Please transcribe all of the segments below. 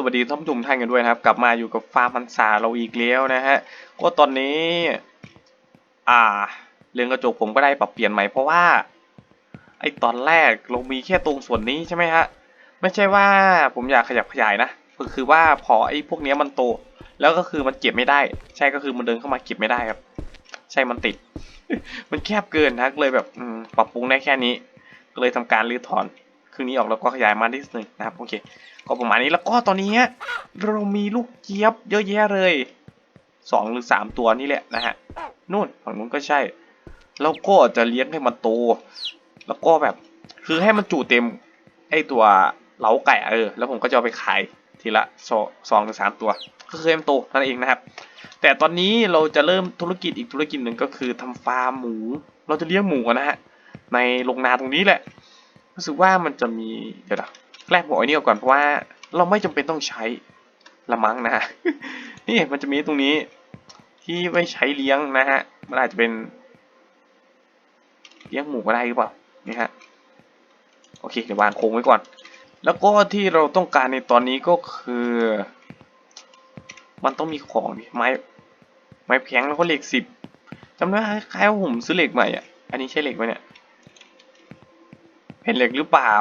สวัสดีท่านผู้ชมท่านกันด้วยนะครับ กลับมาอยู่กับฟาร์มพันษาเราอีกแล้วนะฮะก็ตอนนี้ อ่า เรื่องกระจกผมก็ได้ปรับเปลี่ยนใหม่เพราะว่า ไอตอนแรกเรามีแค่ตรงส่วนนี้ใช่ไหมฮะไม่ใช่ว่าผมอยากขยับขยายนะก็คือว่าพอไอพวกนี้มันโต แล้วก็คือมันเก็บไม่ได้ ใช่ก็คือมันเดินเข้ามาเก็บไม่ได้ครับ ใช่มันติด มันแคบเกินนะเลยแบบปรับปรุงได้แค่นี้ ก็เลยทำการรื้อถอน ครึ่งนี้ออกแล้วก็ขยายมานิดนึงนะครับโอเคก็ประมาณนี้แล้วก็ตอนนี้เรามีลูกเจี๊ยบเยอะแยะเลยสองหรือสามตัวนี่แหละนะฮะนู่นฝั่งนู้นก็ใช่ แล้วก็จะเลี้ยงให้มันโต แล้วก็แบบคือให้มันจุเต็มไอตัวเล้าไก่อะเออแล้วผมก็จะเอาไปขายทีละสองสองถึงสามตัว ก็คือให้มันโตนั่นเองนะครับ แต่ตอนนี้เราจะเริ่มธุรกิจอีกธุรกิจหนึ่งก็คือทำฟาร์มหมู เราจะเลี้ยงหมูกันนะฮะในโรงนาตรงนี้แหละ รู้สึกว่ามันจะมีเดี๋ยวนะแรกบอกไอ้นี่ก่อนเพราะว่าเราไม่จำเป็นต้องใช้ละมั้งนะฮะนี่มันจะมีตรงนี้ที่ไว้ใช้เลี้ยงนะฮะมันอาจจะเป็น เลี้ยงหมูก็ได้หรือเปล่านี่ฮะโอเคเดี๋ยววางโครงไว้ก่อน แล้วก็ที่เราต้องการในตอนนี้ก็คือ มันต้องมีของดิไม้ไม้แพงแล้วก็เหล็กสิบจำได้คล้ายๆว่าผมซื้อเหล็กใหม่อะอันนี้ใช่เหล็กไหมเนี่ย เป็นเหล็กหรือเปล่า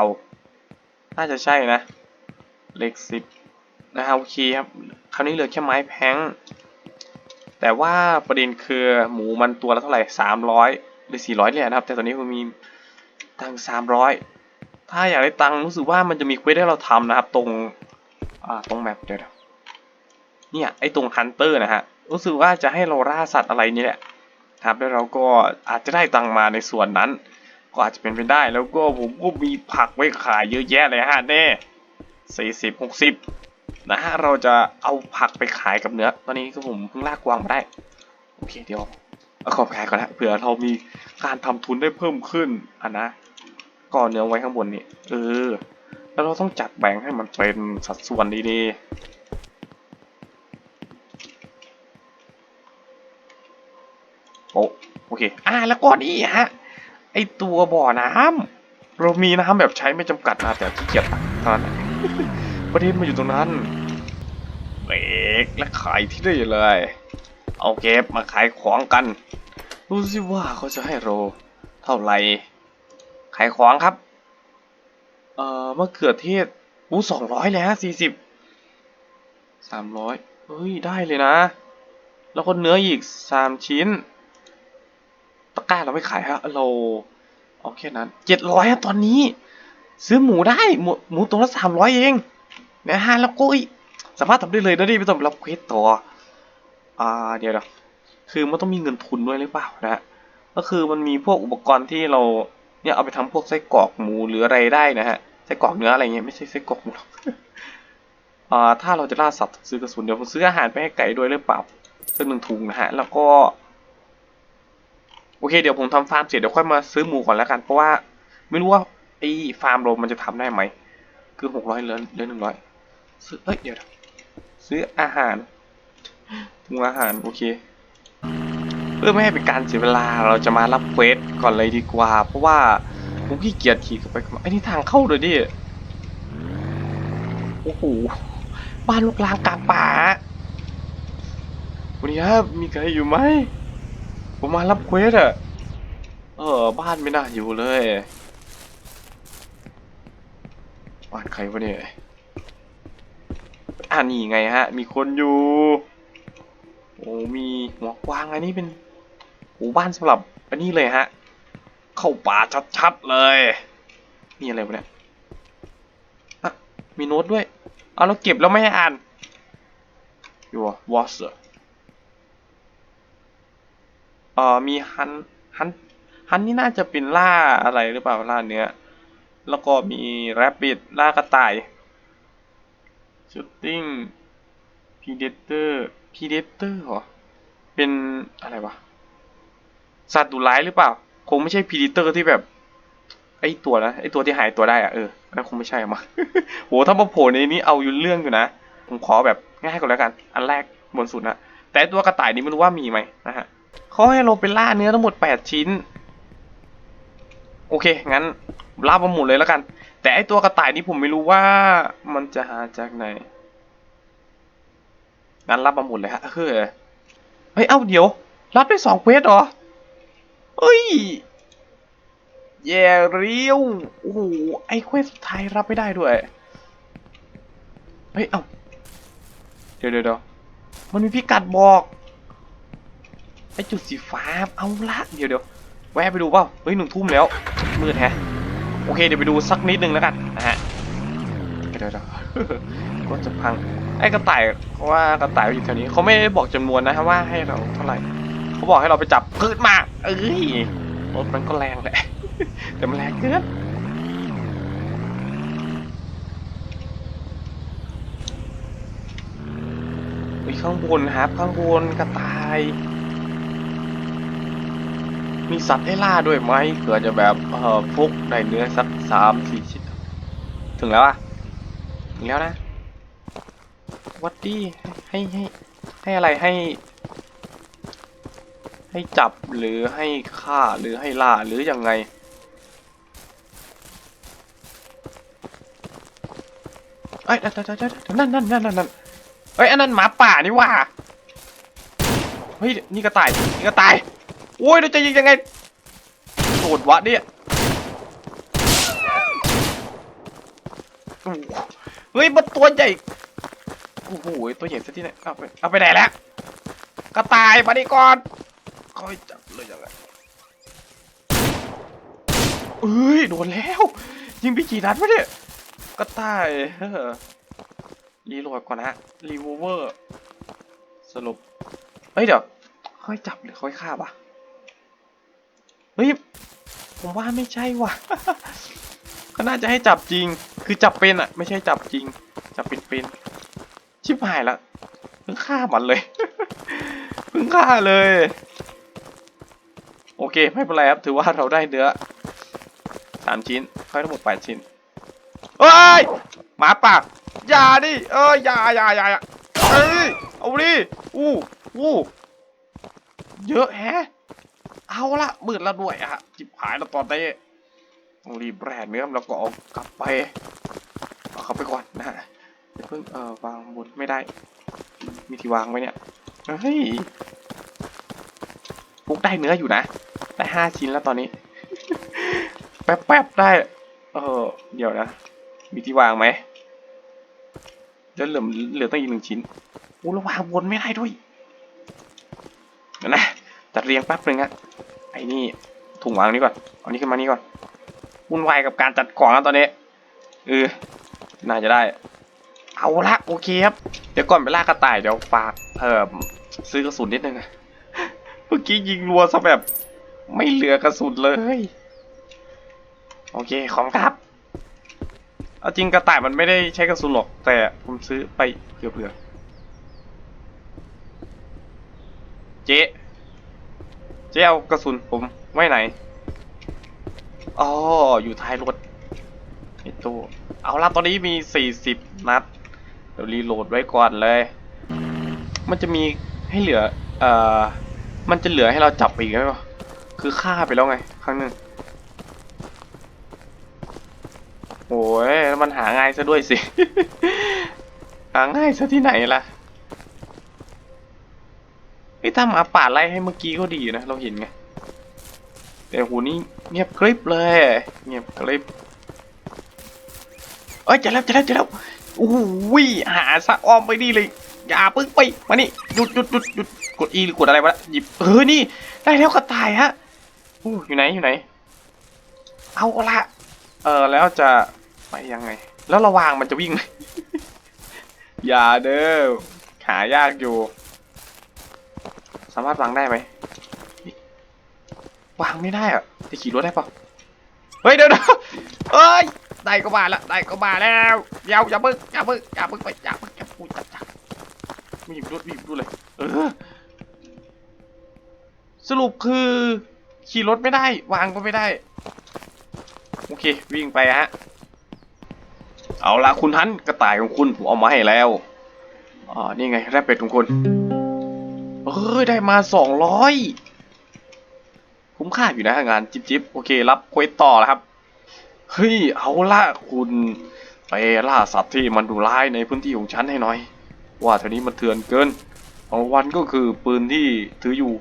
น่าจะใช่นะ เหล็กสิบนะครับโอเคครับ คราวนี้เหลือแค่ไม้แพงแต่ว่าประเด็นคือหมูมันตัวละเท่าไหร่สามร้อยหรือสี่ร้อยเนี่ยนะครับ แต่ตอนนี้มันมีตังสามร้อยถ้าอยากได้ตังรู้สึกว่ามันจะมีเควสให้เราทำนะครับ ตรงอ่าตรงแมปเดี๋ยวนะเนี่ยไอตรงฮันเตอร์นะฮะรู้สึกว่าจะให้เราล่าสัตว์อะไรนี่แหละครับแล้วเราก็อาจจะได้ตังมาในส่วนนั้น ก็อาจจะเป็นไปได้แล้วก็ผมก็มีผักไว้ขายเยอะแยะเลยฮะแน่สี่สิบหกสิบนะฮะเราจะเอาผักไปขายกับเนื้อ ตอนนี้ก็ผมเพิ่งลากกวางมาได้ โอเคเดี๋ยวเอาขอบขายก่อนนะเผื่อเรามีการทำทุนได้เพิ่มขึ้นอะนะก็เนื้อไว้ข้างบนนี่เออ แล้วเราต้องจัดแบ่งให้มันเป็นสัดส่วนดีๆโอโอเค อ่าแล้วก็นี่ฮะ ไอตัวบ่อน้ำเรามีน้ำแบบใช้ไม่จำกัดนะแต่ขี้เกียจตักเท่านั้นประเด็นมาอยู่ตรงนั้นเบรกและขายที่ได้เลย เอาเก็บมาขายของกันดูสิว่าเขาจะให้เราเท่าไหร่ขายของครับ เอ่อมะเขือเทศอู้สองร้อยเลยฮะสี่สิบสามร้อยเฮ้ยได้เลยนะ แล้วก็เนื้ออีกสามชิ้น ตะกร้าเราไม่ขายฮะเราเอาแค่นั้นเจ็ดร้อยตอนนี้ ซื้อหมูได้หมูหมูตัวละสามร้อยเองนะฮะแล้วก็อีกสามารถทำได้เลยนะดิไม่ต้องรับเควสต่ออ่าเดี๋ยวนะคือมันต้องมีเงินทุนด้วยหรือเปล่านะฮะก็คือมันมีพวกอุปกรณ์ที่เราเนี่ยเอาไปทำพวกไส้กรอกหมูหรืออะไรได้นะฮะไส้กรอกเนื้ออะไรเงี้ยไม่ใช่ไส้กรอกหมูหรอกอ่าถ้าเราจะล่าสัตว์ซื้อกระสุนเดี๋ยวผมซื้ออาหารไปให้ไก่ด้วยหรือเปล่าสักหนึ่งถุงนะฮะแล้วก็ โอเคเดี๋ยวผมทำฟาร์มเสร็จเดี๋ยวค่อยมาซื้อหมูก่อนแล้วกัน เพราะว่าไม่รู้ว่าไอ้ฟาร์มเรามันจะทำได้ไหม คือหกร้อยเหลือเหลือหนึ่งร้อยซื้อเอ้ยเดี๋ยวซื้ออาหารถุงอาหารโอเค เพื่อไม่ให้เป็นการเสียเวลาเราจะมารับเควสก่อนเลยดีกว่า เพราะว่าผมขี้เกียจขี่เข้าไปเข้ามาไอ้นี่ทางเข้าเลยดิโอ้โหบ้านลูกลางกลางป่าวันนี้ครับมีใครอยู่ไหม ผมมารับเควสอะเออ บ้านไม่น่าอยู่เลย บ้านใครวะเนี่ยอ่านี่ไงฮะ มีคนอยู่ โอ้มีหัวกวางอันนี้เป็นหมู่บ้านสำหรับอันนี้เลยฮะ เข้าป่าชัดๆเลยนี่อะไรวะเนี่ยอะมีโน้ตด้วย เอาแล้วเก็บแล้วไม่ให้อ่านอยู่วะวอสเอ่ อมีฮันฮันฮันนี่น่าจะเป็นล่าอะไรหรือเปล่าล่าเนื้อ แล้วก็มีแรบบิทล่ากระต่ายชูตติ้งพีเดเตอร์พีเดเตอร์เหรอ เป็นอะไรวะ สัตว์ดุร้ายหรือเปล่า คงไม่ใช่พีเดเตอร์ที่แบบไอตัวนะไอตัวที่หายตัวได้อะเออนั่นคงไม่ใช่มั้งโหถ้ามาโผล่ในนี้เอาอยู่เรื่องอยู่นะ ผมขอแบบง่ายก่อนแล้วกัน อันแรกบนสุดนะแต่ตัวกระต่ายนี้ไม่รู้ว่ามีไหมนะฮะ เขาให้เราไปล่าเนื้อทั้งหมดแปดชิ้น โอเค งั้นล่ามาหมดเลยแล้วกัน แต่ไอตัวกระต่ายนี้ผมไม่รู้ว่ามันจะหาจากไหน งั้นรับมาหมดเลยฮะเฮ้ยเฮ้ย เอ้าเดี๋ยว รับได้สองเควสเหรอ เฮ้ยแย่เรียว โอ้โห ไอเควสสุดท้ายรับไม่ได้ด้วย เฮ้ย เอ้า เดี๋ยวเดี๋ยวเดี๋ยวมันมีพิกัดบอก ไอจุดสีฟ้าเอาละเดี๋ยวเดี๋ยวแวะไปดูเปล่าเฮ้ยหนึ่งทุ่มแล้วมืดแฮะโอเคเดี๋ยวไปดูสักนิดนึงแล้วกันนะฮะเดี๋ยวเดก็จะพังไอ้กระต่ายเพราะว่ากระต่ายอยู่แถวนี้เขาไม่ได้บอกจำนวนนะฮะว่าให้เราเท่าไหร่เขาบอกให้เราไปจับพืชมาเอ้ยรถมันก็แรงแหละแต่มันแรงเกินข้างบนครับข้างบนกระต่าย มีสัตว์ให้ล่าด้วยไหมเผื่อจะแบบเอ่อพกได้เนื้อสักสามสี่ชิ้นถึงแล้วอะถึงแล้วนะวัดดี้ให้ให้ให้อะไรให้ ให้จับหรือให้ฆ่าหรือให้ล่าหรือยังไง เอ้ยนั่นนั่นนั่นนั่นนั่นเอ้ยอันนั้นหมาป่านี่ว่าเฮ้ยนี่กระต่ายนี่กระต่าย โอ้ยเราจะยิงยังไงโดดวะเนี่ยเฮ้ยมันตัวใหญ่โอ้โหตัวใหญ่ซะที่ไหนเอาไปเอาไปไหนแล้วกระต่ายมาดิก่อนค่อยจับเลยยังไงเอ้ยโดนแล้วยิงไปกี่นัดวะเนี่ยกระต่ายเฮ้อรีโหลดก่อนนะรีโวเวอร์สรุปเฮ้ยเดี๋ยวค่อยจับหรือค่อยฆ่าวะ เฮ้ยผมว่าไม่ใช่ว่ะก็น่าจะให้จับจริง คือจับเป็นอะไม่ใช่จับจริง จับเป็นเป็นๆชิบหายละเพิ่งฆ่ามันเลยเพิ่งฆ่าเลย โอเคไม่เป็นไรครับถือว่าเราได้เนื้อสามชิ้นค่อยทั้งหมดแปดชิ้นเอ้ยหมาป่าอย่าดิเอ้ยอยาอย่าอย่าอย่าเอ้ยเอาดิอู้อู้เยอะแฮะ เอาละมืดแล้วด้วยอะจิบหายแล้วตอนนี้ต้องรีบแร่เนื้อแล้วก็เอากลับไปเอาเขาไปก่อนนะฮะเพิ่งเอ่อวางบนไม่ได้ มีที่วางไว้เนี่ยเฮ้ยฟุกได้เนื้ออยู่นะ ได้ห้าชิ้นแล้วตอนนี้ แป๊บๆได้ เออเดี๋ยวนะ มีที่วางไหมแล้วเหลือเหลือตั้งอีกหนึ่งชิ้นอู้เราวางบนไม่ได้ด้วย จัดเรียงแป๊บหนึ่งอะไอ้นี่ถุงวางนี้ก่อนเอานี้ขึ้นมานี่ก่อนวุ่นวายกับการจัดกล่องแล้วตอนนี้เออน่าจะได้ เอาละโอเคครับเดี๋ยวก่อนไปล่ากระต่ายเดี๋ยวฝากเอ่อซื้อกระสุนนิดนึงนะเมื่อกี้ยิงรัวซะแบบไม่เหลือกระสุนเลย โอเคของครับ เอาจริงกระต่ายมันไม่ได้ใช้กระสุนหรอก แต่ผมซื้อไปเผื่อๆเจ๊ เจ๊เอากระสุนผมไว้ไหน อ๋อ อยู่ท้ายรถไอ้ตู้เอาละตอนนี้มี 40 นัด เดี๋ยวรีโหลดไว้ก่อนเลย มันจะมีให้เหลือ เอ่อ มันจะเหลือให้เราจับอีกไหมวะคือฆ่าไปแล้วไง ครั้งหนึ่งโอ้ยมันหาง่ายซะด้วยสิ หาง่ายซะที่ไหนล่ะ ไอ้ยถ้าหมาป่าไล่ให้เมื่อกี้ก็ดีนะ เราเห็นไง แต่หูนี่เงียบกริบเลย เงียบกริบเอ้ยเจะแล้วเจะแล้วเจะแล้วโอ้โหหาสะอ้อมไปนี่เลย อย่าเพิ่งไป มานี่หยุดหยุดหยุดหยุดกด E หรือกดอะไรวะหยิบเออนี่ ได้แล้วกระต่ายฮะอู้อยู่ไหนอยู่ไหน เอาละเออแล้วจะไปยังไง แล้วระวางมันจะวิ่งไหมอย่าเด้อหายากอยู่ สามารถวางได้ไหมวางไม่ได้อะจะขี่รถได้ปะเฮ้ยเดี๋ยวนะเอ้ยได้ก็มาแล้วได้ก็มาแล้วเดี๋ยวอย่าเพิ่งอย่าเพิ่งอย่าเพิ่งไปอย่าเพิ่งอย่าพูดจับจับมีบรถมีบรถเลยเออสรุปคือขี่รถไม่ได้ วางก็ไม่ได้ โอเค วิ่งไปฮะ เอาละคุณทันกระต่ายของคุณผมเอามาให้แล้วอ่านี่ไงแรปเป็ดของคุณ เอ้ยได้มาสองร้อยคุ้มค่าอยู่นะงานจิบจิบโอเครับเควสต่อแล้วครับ เฮ้ย เอาละคุณไปล่าสัตว์ที่มันดุร้ายในพื้นที่ของฉันให้หน่อย ว่าแถวนี้มันเถื่อนเกินของราวันก็คือปืนที่ถืออยู่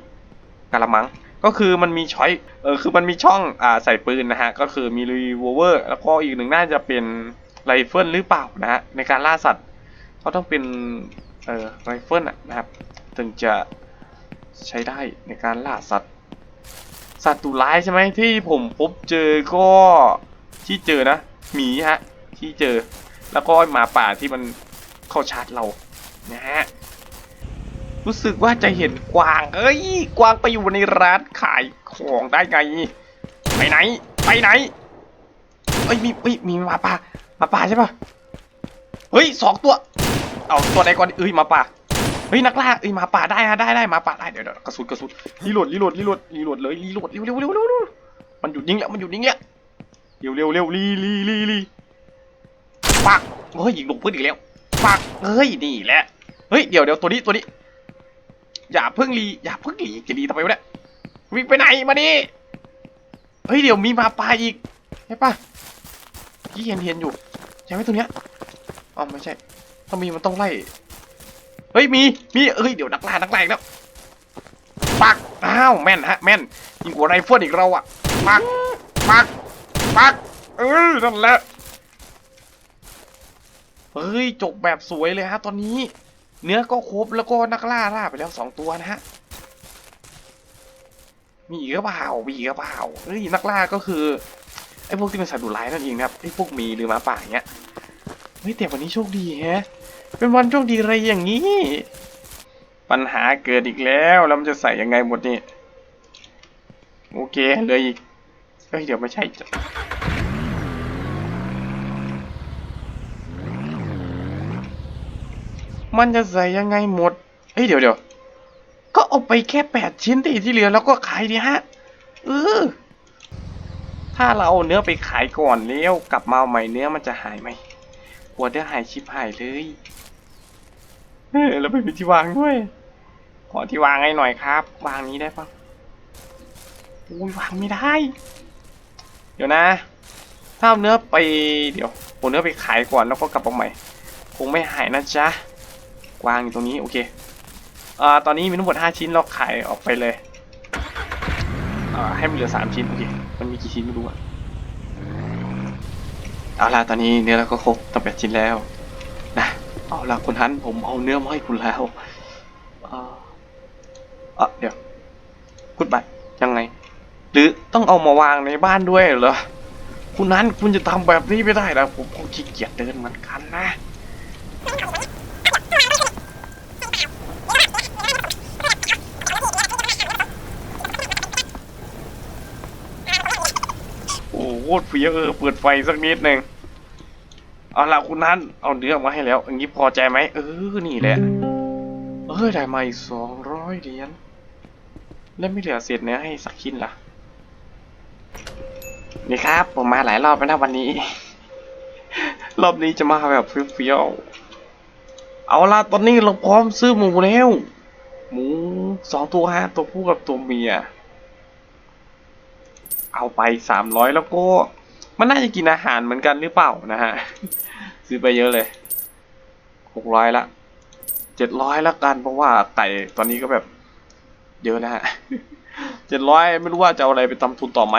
กะละมัง ก็คือมันมีช้อยเออคือมันมีช่องอ่าใส่ปืนนะฮะ ก็คือมีรีโวเวอร์แล้วก็อีกหนึ่งน่าจะเป็นไรเฟิลหรือเปล่านะฮะในการล่าสัตว์เขาต้องเป็นเออไรเฟิลอะนะครับ ถึงจะใช้ได้ในการล่าสัตว์ สัตว์ดุร้ายใช่ไหมที่ผมพบเจอก็ที่เจอนะหมีฮะที่เจอ แล้วก็หมาป่าที่มันเข้าชาร์จเรานะฮะรู้สึกว่าจะเห็นกวางเอ้ยกวางไปอยู่ในร้านขายของได้ไงไปไหน ไปไหนเอ้ยมีเอ้ยมีหมาป่าหมาป่าใช่ปะเฮ้ยสองตัว เอาตัวไหนก่อนเอ้ยหมาป่า เฮ้ยนักล่าเอ้ยมาป่าได้ฮะได้ได้มาป่าได้เดี๋ยวเดี๋ยวกระสุนกระสุนรีโหลดรีโหลดรีโหลดรีโหลดเลยรีโหลดเร็วเร็วเร็วเร็วมันหยุดยิงแล้วมันหยุดยิงแล้วเร็วเร็วเร็วรีรีรีรีปักเฮ้ยยิงลงพื้นอีกแล้วปักเฮ้ยนี่แหละเฮ้ยเดี๋ยวเดี๋ยวตัวนี้ตัวนี้ อย่าเพิ่งรีอย่าเพิ่งรีจะรีทำไมวะเนี่ยวิ่งไปไหนมาดิเฮ้ยเดี๋ยวมีมาป่าอีกใช่ปะที่เห็นเห็นอยู่ใช่ไหมตัวเนี้ยอ๋อไม่ใช่ถ้ามีมันต้องไล่ ฮ้ยมีมีเอ้ยเดี๋ยวนักล่านักล่าอีกแล้วปักอ้าวแม่นฮะแม่นยิงกว่าไรเฟิลอีกเราอะปักปักปักเออนั่นแหละเฮ้ยจบแบบสวยเลยฮะตอนนี้ เนื้อก็ครบแล้วก็นักล่าล่าไปแล้วสองตัวนะฮะมีอีกหรือเปล่ามีอีกหรือเปล่าเฮ้ยนักล่าก็คือไอ้พวกที่เป็นสัตว์ดุร้ายนั่นเองนะครับไอ้พวกมีหรือหมาป่าเงี้ยเฮ้ยแต่วันนี้โชคดีแฮะ เป็นวันโชคดีอะไรอย่างนี้ ปัญหาเกิดอีกแล้ว แล้วมันจะใส่ยังไงหมดนี่โอเคเหลยอีกเฮ้ยเดี๋ยวไม่ใช่จ้ะมันจะใส่ยังไงหมด เฮ้ยเดี๋ยวเดี๋ยวก็เอาไปแค่แปดชิ้นตีที่เหลือแล้วก็ขายดีฮะ เออ ถ้าเราเอาเนื้อไปขายก่อนแล้วกลับมาเอาใหม่เนื้อมันจะหายไหม กลัวเนื้อหายชิบหายเลยเออแล้วไม่มีที่วางด้วย ขอที่วางให้หน่อยครับ วางนี้ได้ปะอุ้ยวางไม่ได้ เดี๋ยวนะ ถ้าเอาเนื้อไปเดี๋ยวผมเนื้อไปขายก่อนแล้วก็กลับมาใหม่ คงไม่หายนะจ๊ะ วางอยู่ตรงนี้โอเคอ่าตอนนี้มีทั้งหมด 5 ชิ้นเราขายออกไปเลยอ่าให้มันเหลือ 3 ชิ้นโอเค มันมีกี่ชิ้นไม่รู้อะ เอาล่ะตอนนี้เนื้อเราก็ครบตั้งแปดชิ้นแล้ว นะเอาละคุณฮันผมเอาเนื้อมาให้คุณแล้วเออเออเดี๋ยวคุณบัตรยังไง หรือต้องเอามาวางในบ้านด้วยเหรอคุณนั้นคุณจะทำแบบนี้ไม่ได้นะผมก็ขี้เกียจเดินเหมือนกันนะ โอ้โหเฟียเออเปิดไฟสักนิดหนึ่งเอาละคุณนั้นเอาเนื้อมาให้แล้วอย่างนี้พอใจไหมเออนี่แหละเออได้มาอีกสองร้อยเหรียญแล้วไม่เหลือเศษเนื้อให้สักชิ้นล่ะนี่ครับ ผมมาหลายรอบแล้วนะวันนี้ รอบนี้จะมาแบบเฟี้ยวๆเอาละตอนนี้เราพร้อมซื้อหมูแล้ว หมูสองตัวฮะตัวผู้กับตัวเมีย เอาไปสามร้อยแล้วก็ มันน่าจะกินอาหารเหมือนกันหรือเปล่านะฮะ ซื้อไปเยอะเลยหกร้อยละเจ็ดร้อยละกันเพราะว่าไก่ตอนนี้ก็แบบ เยอะนะฮะเจ็ดร้อยไม่รู้ว่าจะเอาอะไรไปทำทุนต่อไหม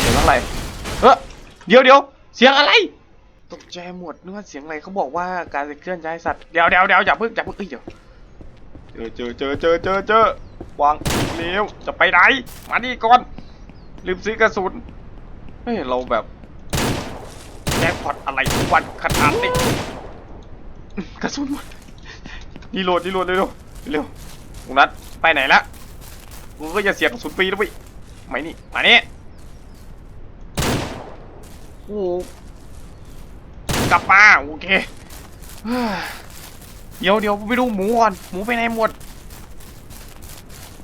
เดี๋ยวเท่าไรเฮ้ยเดี๋ยวเดี๋ยวเสียงอะไรตกใจหมดนึกว่าเสียงอะไรเขาบอกว่าการเคลื่อนย้ายสัตว์เดี๋ยวเดี๋ยวเดี๋ยวอย่าเพิ่งอย่าเพิ่งเอ้ยเดี๋ยวเจอเจอเจอเจอเจอเจอวางเร็วจะไปไหนมานี่ก่อน ลืมซื้อกระสุนเฮ้ยเราแบบแจ็คพอตอะไรทุกวันขนาดนี้กระสุนหมดดีโหลดดีโหลดเร็วเร็วตรงนั้นไปไหนละมึงก็อย่าเสียกระสุนฟรีนะเว้ยไม่นี่มานี่โอ้กลับมาโอเคเดี๋ยวเดี๋ยวไปดูหมูก่อนหมูไปไหนหมด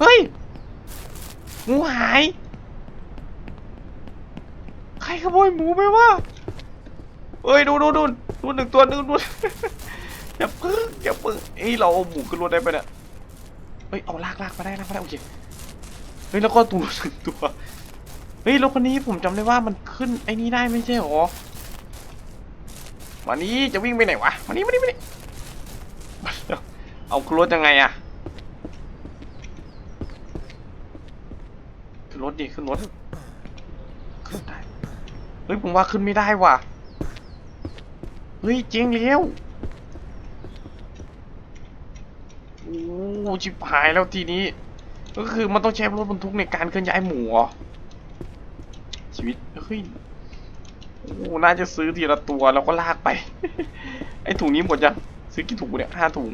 เฮ้ย หมูหาย รขโมยหมูไปวะเอ้ยดูดูดูดูหนึ่งตัวดูดูอย่าพึ่งอย่าพึ่งเอ้ยเราเอาหมูขึ้นรถได้ไปเนี่ยเฮ้ยเอาลากลากมาได้ลากมาได้โอเคเฮ้ยแล้วก็ตัวหนึ่งตัวเฮ้ยรถคันนี้ผมจำได้ว่ามันขึ้นไอ้นี้ได้ไม่ใช่หรอมานี้จะวิ่งไปไหนวะมานี้มานี้มานี้เอาขึ้นรถยังไงอะขึ้นรถดิขึ้นรถขึ้นได้ ฮ้ยผมว่าขึ้นไม่ได้ว่ะ เฮ้ยเจ๊งแล้วโอ้ชิบหายแล้วทีนี้ ก็คือมันต้องใช้รถบรรทุกในการเคลื่อนย้ายหมูชีวิตเฮ้ยโอ้น่าจะซื้อทีละตัวแล้วก็ลากไป ไอถุงนี้หมดยังซื้อกี่ถุงเนี่ยห้าถุง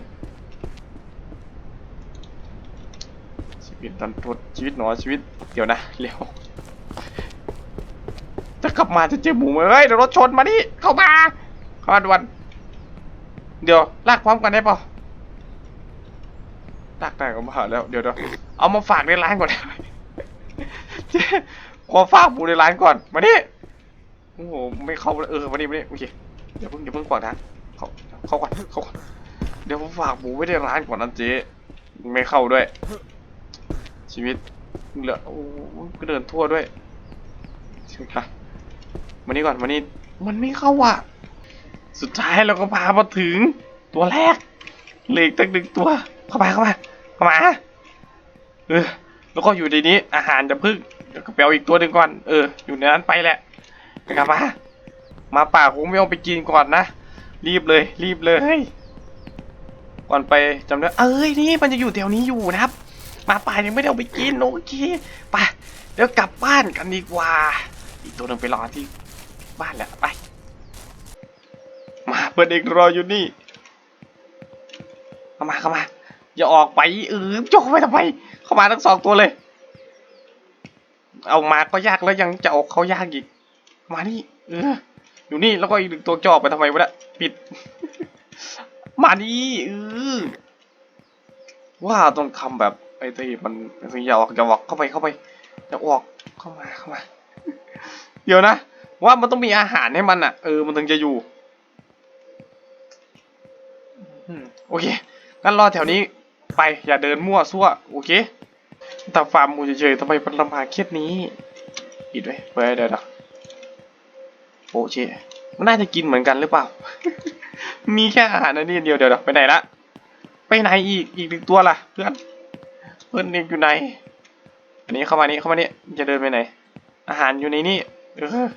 ชีวิตตันทดชีวิตหนอชีวิตเดี๋ยวนะเร็ว จะกลับมาจะเจอหมูเฮ้ยเดี๋ยวรถชนมาดิเข้ามาเข้ามาด่วนเดี๋ยวลากพร้อมกันได้ปะลากได้ก็มาแล้วเดี๋ยวเดี๋ยวเอามาฝากในร้านก่อนขอฝากหมูในร้านก่อนมาดิโอ้โหไม่เข้าเลยเออมาดิมาดิโอเคเดี๋ยวเพิ่งเดี๋ยวเพิ่งกวาดนะเขาเข้าก่อนเข้าก่อนเดี๋ยวผมฝากหมูไว้ในร้านก่อนนะเจ๊ไม่เข้าด้วย ชีวิตเหลือโอ้ก็เดินทั่วด้วยใช่ไหมครับ มานี่ก่อนมานี่มันไม่เข้าอะ สุดท้ายเราก็พามาถึง ตัวแรกเหล็กตั้งหนึ่งตัว เข้ามาเข้ามาเข้ามาเออแล้วก็อยู่ในนี้ อาหารจะพึ่งเดี๋ยวก็ไปเอาอีกตัวหนึ่งก่อนเอออยู่ในนั้นไปแหละกลับมามาป่าคงไม่เอาไปกินก่อนนะรีบเลย รีบเลยก่อนไปจำได้เอ้ยนี่มันจะอยู่แถวนี้อยู่นะครับหมาป่ายังไม่ได้เอาไปกินโอเคไปเดี๋ยวกลับบ้านกันดีกว่า อีกตัวหนึงไปรอที่ บ้านแหละไป มาเพื่อนเด็กรออยู่นี่เข้ามาเข้ามา อย่าออกไปเออโจกไปทำไมเข้ามาทั้งสองตัวเลย เอามาก็ยากแล้วยังจะออกเขายากอีก มานี่เอออยู่นี่แล้วก็อีกหนึ่งตัวจออกไปทำไมวะเนี่ยปิด มานี่เออว่าต้องทำแบบไอ้ที่มันอย่าออกอย่าออกเข้าไปเข้าไปอย่าออกเข้ามาเข้ามา เดี๋ยวนะ ว่ามันต้องมีอาหารให้มันอะ เออ มันถึงจะอยู่โอเค งั้นรอแถวนี้ไป อย่าเดินมั่วซั่ว โอเค แต่ฟาร์มมูเฉยๆทำไมมันลำบากเครียดนี้ปิดไว้เปิดเดี๋ยวโอเคมันน่าจะกินเหมือนกันหรือเปล่า มีแค่อาหารอันนี้เดียวเดี๋ยวดี๋ยวไปไหนละ ไปไหนอีก อีกหนึ่งตัวล่ะ เพื่อน เพื่อนเองอยู่ไหน อันนี้เข้ามานี่เข้ามานี่จะเดินไปไหน อาหารอยู่ในนี่ เออ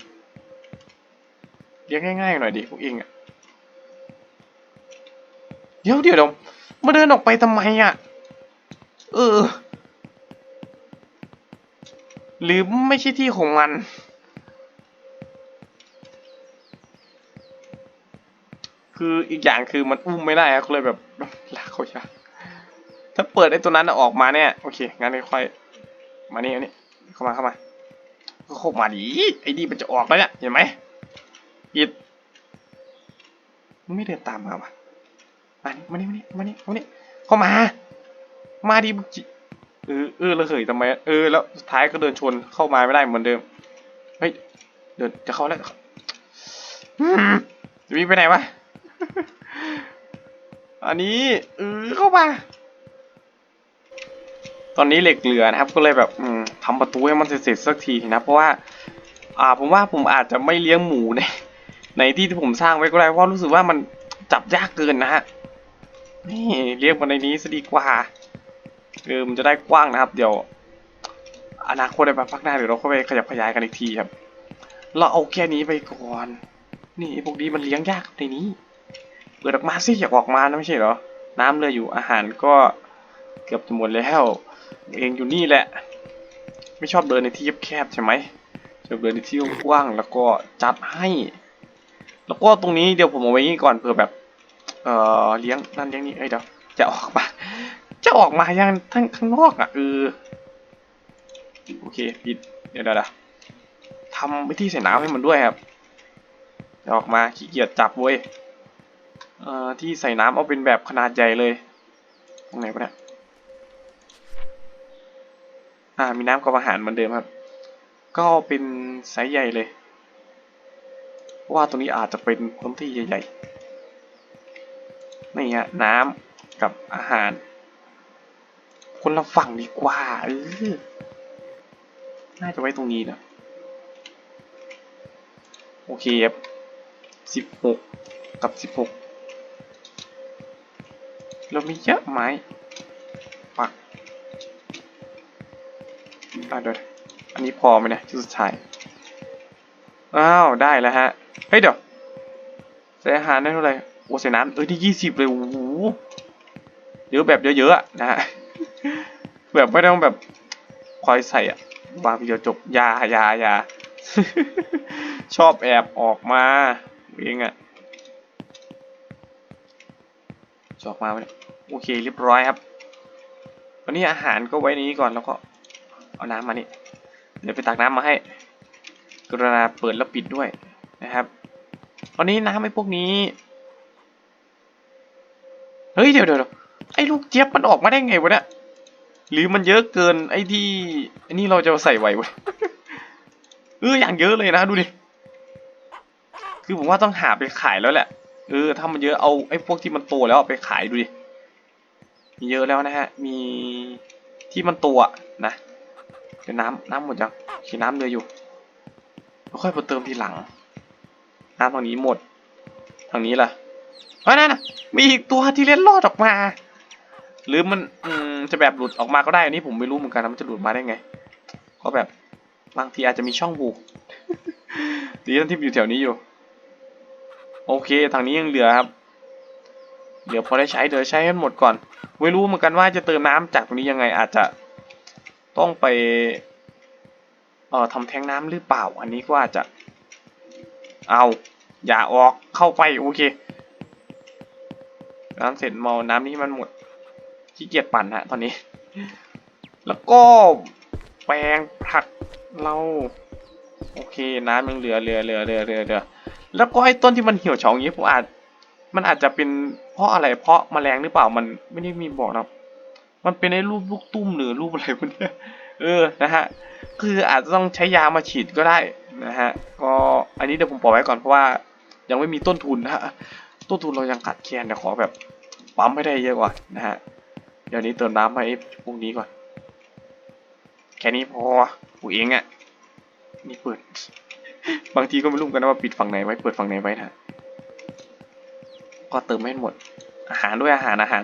เลี้ยงง่ายๆหน่อยดิพวกเองอะเดี๋ยวเดี๋ยวเดี๋ยวมาเดินออกไปทำไมอะเออ หรือไม่ใช่ที่ของมัน คืออีกอย่างคือมันอุ้มไม่ได้อะก็เลยแบบลากเขายาถ้าเปิดไอ้ตัวนั้นออกมาเนี่ยโอเคงั้นค่อยๆมานี่อันนี้เข้ามาเข้ามาก็เข้ามาดิไอ้ดีมันจะออกแล้วเนี่ยเห็นไหม ปิดมันไม่เดินตามมาวะมานี่มานี่มานี่มานี่มานี่เข้ามา มาดิมึงจิเออเออแล้วเหยทำไมเออแล้วสุดท้ายก็เดินชนเข้ามาไม่ได้เหมือนเดิมเฮ้ยเดินจะเข้าแล้วจะวิ่งไปไหนวะอันนี้เออเข้ามา ตอนนี้เหล็กเหลือนะครับ ก็เลยแบบอืมทำประตูให้มันเสร็จสักทีนะเพราะว่า อ่าผมว่าผมอาจจะไม่เลี้ยงหมูใน ในที่ที่ผมสร้างไว้ก็ได้เพราะรู้สึกว่ามันจับยากเกินนะฮะนี่เลี้ยงมาในนี้ซะดีกว่าเออมันจะได้กว้างนะครับ เดี๋ยว อนาคตในภาคหน้าเดี๋ยวเราค่อยไปขยับขยายกันอีกทีครับ เราเอาแค่นี้ไปก่อน นี่พวกนี้มันเลี้ยงยากในนี้ เปิดออกมาสิอยากออกมานะไม่ใช่เหรอ น้ำเลยอยู่อาหารก็เกือบจะหมดแล้วเองอยู่นี่แหละ ไม่ชอบเดินในที่แคบๆใช่ไหมชอบเดินในที่กว้างแล้วก็จัดให้ แล้วก็ตรงนี้เดี๋ยวผมเอาไว้นี่ก่อนเผื่อแบบ เอ่อเลี้ยงนั่นเลี้ยงนี่เอ้ยเดี๋ยวจะออกมา จะออกมายังทั้งข้างนอกอะเออโอเคปิดเดี๋ยวเดี๋ยวทำวิธีใส่น้ำให้มันด้วยครับเดี๋ยวออกมาขี้เกียจจับเว้ยเอ่อที่ใส่น้ำเอาเป็นแบบขนาดใหญ่เลยตรงไหนวะเนี่ยอ่ามีน้ำกับอาหารเหมือนเดิมครับ ก็เอาเป็นไซส์ใหญ่เลย ว่าตรงนี้อาจจะเป็นพื้นที่ใหญ่ๆนี่ฮะน้ำกับอาหาร คนละฝั่งดีกว่าเออน่าจะไว้ตรงนี้นะโอเคครับสิบหกกับสิบหกเรามีเยอะไหมปักอะเดี๋ยวอันนี้พอไหมเนี่ยที่สุดท้าย อ้าว ได้แล้วฮะ เฮ้ยเดี๋ยวใส่อาหารได้เท่าไหร่โอ้ใส่น้ำเอ้ยที่ยี่สิบเลยโอ้โหเยอะแบบเยอะๆอะนะฮะแบบไม่ต้องแบบคอยใส่อะวางทีเดียวจบยายายาชอบแอบออกมาเองอะชอบมาไหมเนี่ยโอเคเรียบร้อยครับวันนี้อาหารก็ไว้นี้ก่อนแล้วก็เอาน้ำมานี่เดี๋ยวไปตักน้ำมาให้ กรณาเปิดแล้วปิดด้วย นะครับ ตอนนี้น้ำไอ้พวกนี้ เฮ้ยเดี๋ยวเดี๋ยวไอ้ลูกเจี๊ยบมันออกมาได้ไงวะเนี่ย หรือมันเยอะเกินไอ้ที่ไอ้นี่เราจะใส่ไหววะเอออย่างเยอะเลยนะดูดิ คือผมว่าต้องหาไปขายแล้วแหละ เออถ้ามันเยอะเอาไอ้พวกที่มันโตแล้วเอาไปขายดูดิ มีเยอะแล้วนะฮะ มีที่มันโตัวนะเดี๋ยวน้ำน้ำหมดยังโอเคน้ำเลยอยู่แล้วค่อยไปเติมทีหลัง น้ำทางนี้หมด ทางนี้ล่ะเฮ้ยนั่นนะมีอีกตัวที่เล่นรอดออกมา หรือมันอืมจะแบบหลุดออกมาก็ได้อันนี้ผมไม่รู้เหมือนกันนะมันจะหลุดมาได้ไง ก็แบบบางทีอาจจะมีช่องโหว่ดีนั่นที่อยู่แถวนี้อยู่ โอเค ทางนี้ยังเหลือครับ เดี๋ยวพอได้ใช้เดี๋ยวใช้ให้หมดก่อน ไม่รู้เหมือนกันว่าจะเติมน้ำจากตรงนี้ยังไงอาจจะต้องไปเอ่อทำแทงน้ำหรือเปล่า อันนี้ก็อาจจะ เอาอย่าออกเข้าไปโอเค น้ำเสร็จเมาน้ำนี้มันหมดขี้เกียจปั่นฮะตอนนี้ แล้วก็แปรงผักเรา โอเค น้ำยังเหลือเหลือเหลือเหลือเหลือเหลือแล้วก็ไอ้ต้นที่มันเหี่ยวเฉาอย่างนี้ผมอาจ มันอาจจะเป็นเพราะอะไรเพราะแมลงหรือเปล่ามันไม่ได้มีบอกนะมันเป็นไอ้รูปลูกตุ้มหรือรูปอะไรพวกเนี้ยเออนะฮะคืออาจจะต้องใช้ยามาฉีดก็ได้ นะฮะก็อันนี้เดี๋ยวผมปล่อยไว้ก่อนเพราะว่ายังไม่มีต้นทุนนะฮะต้นทุนเรายังขาดแคลนเดี๋ยวขอแบบปั๊มไม่ได้เยอะกว่านะฮะเดี๋ยวนี้เติมน้ำให้พวกนี้ก่อน แค่นี้พอกูเองอะ่ะนี่เปิด บางทีก็ไม่รู้เหมือนกันนะว่าปิดฝั่งไหนไว้เปิดฝั่งไหนไว้นะก็เติมให้หมด อาหารด้วยอาหารอาหาร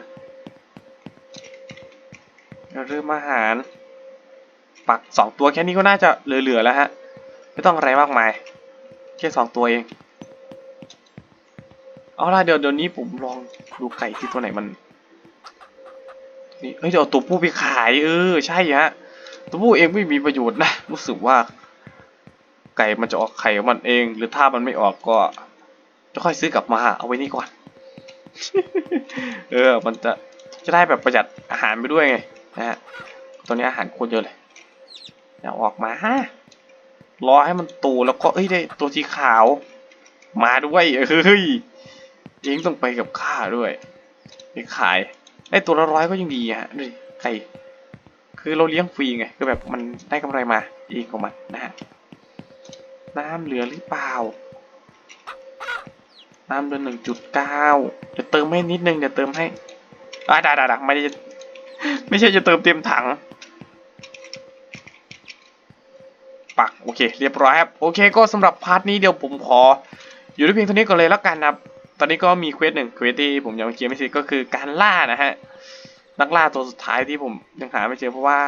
เริ่มอาหาร ปักสองตัวแค่นี้ก็น่าจะเหลือๆแล้วฮะ ไม่ต้องอะไรมากมายแค่สองตัวเอง เอาล่ะเดี๋ยวเดี๋ยวนี้ผมลองดูไก่ที่ตัวไหนมันนี่เฮ้ยเดี๋ยวตัวผู้ไปขายเออใช่ฮะตัวผู้เองไม่มีประโยชน์นะรู้สึกว่า ไก่มันจะออกไข่ของมันเอง หรือถ้ามันไม่ออกก็จะค่อยซื้อกลับมาเอาไว้นี่ก่อน เออ มันจะจะได้แบบประหยัดอาหารไปด้วยไงนะฮะตอนนี้อาหารโคตรเยอะเลยอย่าออกมาฮะ รอให้มันโตแล้วก็เอ้ยได้ตัวสีขาว มาด้วยเฮ้ยเองต้องไปกับข้าด้วยไปขายไอ้ตัวละร้อยก็ยังดีฮะดูดิไก่คือเราเลี้ยงฟรีไงคือแบบมันได้กำไรมาเองของมันนะฮะน้ำเหลือหรือเปล่า น้ำเดือนหนึ่งจุดเก้าเดี๋ยวเติมให้นิดนึงเดี๋ยวเติมให้อ่าได้ได้ได้ไม่ได้ไม่ใช่จะเติมเต็มถัง ปักโอเค เรียบร้อยครับโอเค ก็สำหรับพาร์ทนี้เดี๋ยวผมขอ อยู่ที่เพียงเท่านี้ก่อนเลยแล้วกันนะครับตอนนี้ก็มีเควสหนึ่งเควสที่ผมยังเคลียร์ไม่เสร็จก็คือการล่านะฮะนักล่าตัวสุดท้ายที่ผมยังหาไม่เจอเพราะว่า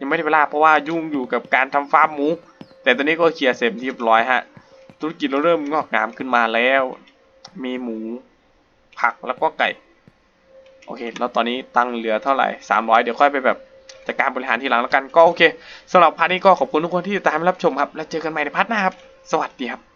ยังไม่ได้ไปล่าเพราะว่ายุ่งอยู่กับการทำฟาร์มหมู แต่ตอนนี้ก็เคลียร์เสร็จเรียบร้อยฮะธุรกิจเราเริ่มงอกงามขึ้นมาแล้ว มีหมู ผักแล้วก็ไก่ โอเค แล้วตอนนี้ตังค์เหลือเท่าไหร่300 เดี๋ยวค่อยไปแบบ จากการบริหารทีหลังแล้วกันก็โอเคสำหรับพาร์ทนี้ก็ขอบคุณทุกคนที่ติดตามรับชมครับ แล้วเจอกันใหม่ในพาร์ทหน้าครับ สวัสดีครับ